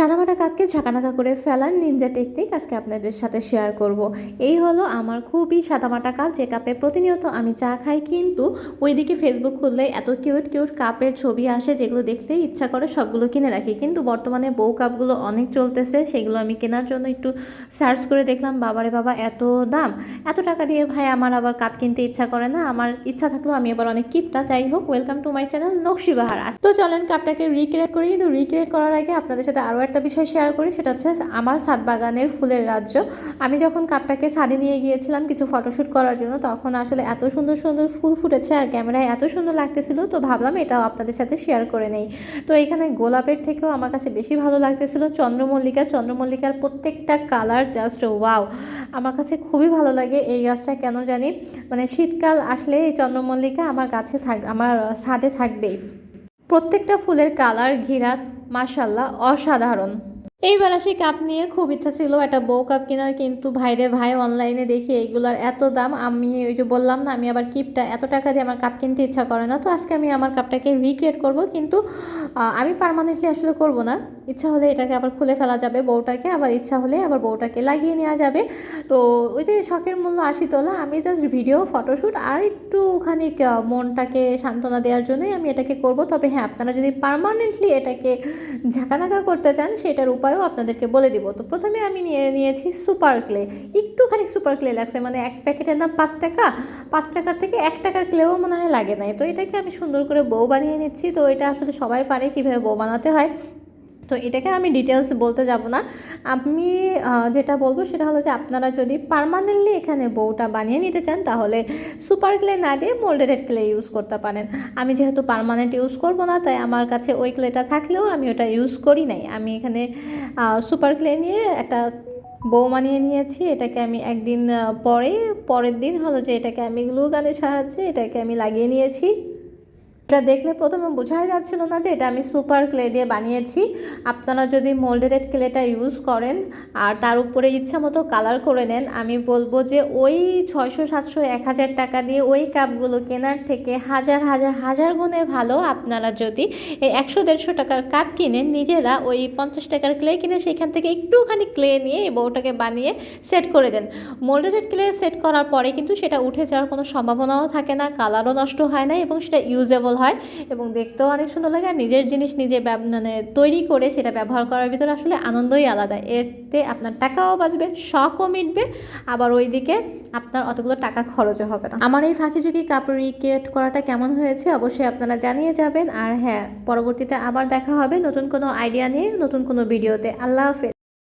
সাদামাটা কাপকে ঝাঁকানাকা করে ফেলার নিনজা টেকনিক আজকে আপনাদের সাথে শেয়ার করব। এই হলো আমার খুবই সাদামাটা কাপ, যে কাপে প্রতিনিয়ত আমি চা খাই, কিন্তু ওইদিকে ফেসবুক খুললে এত কিউট কিউট কাপের ছবি আসে, যেগুলো দেখলেই ইচ্ছা করে সবগুলো কিনে রাখি। কিন্তু বর্তমানে বউ কাপগুলো অনেক চলতেছে, সেগুলো আমি কেনার জন্য একটু সার্চ করে দেখলাম, বাবারে বাবা, এত দাম। এত টাকা দিয়ে ভাই আমার আবার কাপ কিনতে ইচ্ছা করে না, আমার ইচ্ছা থাকলেও আমি আবার অনেক কিপটা যাই হোক welcome to my channel Nakshibahar. তো চলেন, কাপটাকে রিক্রিয়েট করি। কিন্তু রিক্রিয়েট করার আগে আপনাদের সাথে আরও একটা বিষয় শেয়ার করি, সেটা হচ্ছে আমার সাত বাগানের ফুলের রাজ্য। আমি যখন কাপটাকে সাদে নিয়ে গিয়েছিলাম কিছু ফটোশ্যুট করার জন্য, তখন আসলে এত সুন্দর সুন্দর ফুল ফুটেছে আর ক্যামেরায় এত সুন্দর লাগতেছিল, তো ভাবলাম এটাও আপনাদের সাথে শেয়ার করে নেই। তো এখানে গোলাপের থেকেও আমার কাছে বেশি ভালো লাগতেছিল, চন্দ্রমল্লিকা। চন্দ্রমল্লিকার প্রত্যেকটা কালার জাস্ট ওয়াও আমার কাছে খুবই ভালো লাগে এই গাছটা, কেন জানি? মানে শীতকাল আসলে এই চন্দ্রমল্লিকা আমার কাছে থাক, আমার ছাদে থাকবেই। প্রত্যেকটা ফুলের কালার ঘিরা মার্শাল্লাহ অসাধারণ। এইবার আসি কাপ নিয়ে। খুব ইচ্ছা ছিল একটা বউ কাপ কেনার, কিন্তু ভাইরে ভাই অনলাইনে দেখি এইগুলার এত দাম। আমি ওই যে বললাম না, আমি আবার কিপটা এত টাকা দিয়ে আমার কাপ কিনতে ইচ্ছা করে না। তো আজকে আমি আমার কাপটাকে রিক্রিয়েট করব, কিন্তু আমি পারমানেন্টলি আসলে করব না। ইচ্ছা হলে এটাকে আবার খুলে ফেলা যাবে বউটাকে আবার ইচ্ছা হলে আবার বউটাকে লাগিয়ে নেওয়া যাবে। তো ওই যে শখের মূল্য আশি তোলা, আমি জাস্ট ভিডিও ফটোশ্যুট আর একটুখানি মনটাকে সান্ত্বনা দেওয়ার জন্যই আমি এটাকে করব। তবে হ্যাঁ আপনারা যদি পারমানেন্টলি এটাকে ঝাঁকানাকা করতে চান, সেটার উপায়ও আপনাদেরকে বলে দিব। তো প্রথমে আমি নিয়ে নিয়েছি সুপার ক্লে। একটুখানি সুপার ক্লে লাগছে মানে এক প্যাকেটের দাম পাঁচ টাকা। পাঁচ টাকার থেকে এক টাকার ক্লেও মনে হয় লাগে নাই। তো এটাকে আমি সুন্দর করে বউ বানিয়ে নিচ্ছি। তো এটা আসলে সবাই পারে কীভাবে বউ বানাতে হয়। তো এটাকে আমি ডিটেলস বলতে যাব না। আমি যেটা বলব সেটা হলো যে আপনারা যদি পারমানেন্টলি এখানে বউটা বানিয়ে নিতে চান, তাহলে সুপার ক্লে না দিয়ে মোল্ডেড ক্লে ইউজ করতে পারেন। আমি যেহেতু পারমানেন্ট ইউজ করব না, তাই আমার কাছে ওই ক্লেটা থাকলেও আমি ওটা ইউজ করি নাই। আমি এখানে সুপার ক্লে নিয়ে একটা বউ বানিয়ে নিয়েছি। এটাকে আমি একদিন পরে, পরের দিন হলো যে এটাকে আমি গ্লু গানের সাহায্যে এটাকে আমি লাগিয়ে নিয়েছি। এটা দেখলে প্রথমে বোঝাই যাচ্ছিল না যে এটা আমি সুপার ক্লে দিয়ে বানিয়েছি। আপনারা যদি মোল্ডেড ক্লেটা ইউজ করেন আর তার উপরে ইচ্ছা মতো কালার করে নেন, আমি বলব যে ওই ছয়শো, সাতশো, এক হাজার টাকা দিয়ে ওই কাপগুলো কেনার থেকে হাজার হাজার হাজার গুণে ভালো। আপনারা যদি এই একশো, দেড়শো টাকার কাপ কিনেন, নিজেরা ওই পঞ্চাশ টাকার ক্লে কিনে সেখান থেকে একটুখানি ক্লে নিয়ে এবং ওটাকে বানিয়ে সেট করে দেন। মোল্ডেড ক্লে সেট করার পরে কিন্তু সেটা উঠে যাওয়ার কোনো সম্ভাবনাও থাকে না, কালারও নষ্ট হয় না এবং সেটা ইউজেবল হয় এবং দেখতেও অনেক সুন্দর লাগে আর নিজের জিনিস নিজে মানে তৈরি করে সেটা ব্যবহার করার ভিতরে আসলে আনন্দই আলাদা। এতে আপনার টাকাও বাঁচবে, শখও মিটবে, আবার ওইদিকে আপনার অতগুলো টাকা খরচও হবে না। আমার এই ফাঁকি ঝুঁকি কাপড় রিক্রিয়েট করাটা কেমন হয়েছে অবশ্যই আপনারা জানিয়ে যাবেন। আর হ্যাঁ পরবর্তীতে আবার দেখা হবে নতুন কোনো আইডিয়া নিয়ে, নতুন কোনো ভিডিওতে আল্লাহ হাফেজ।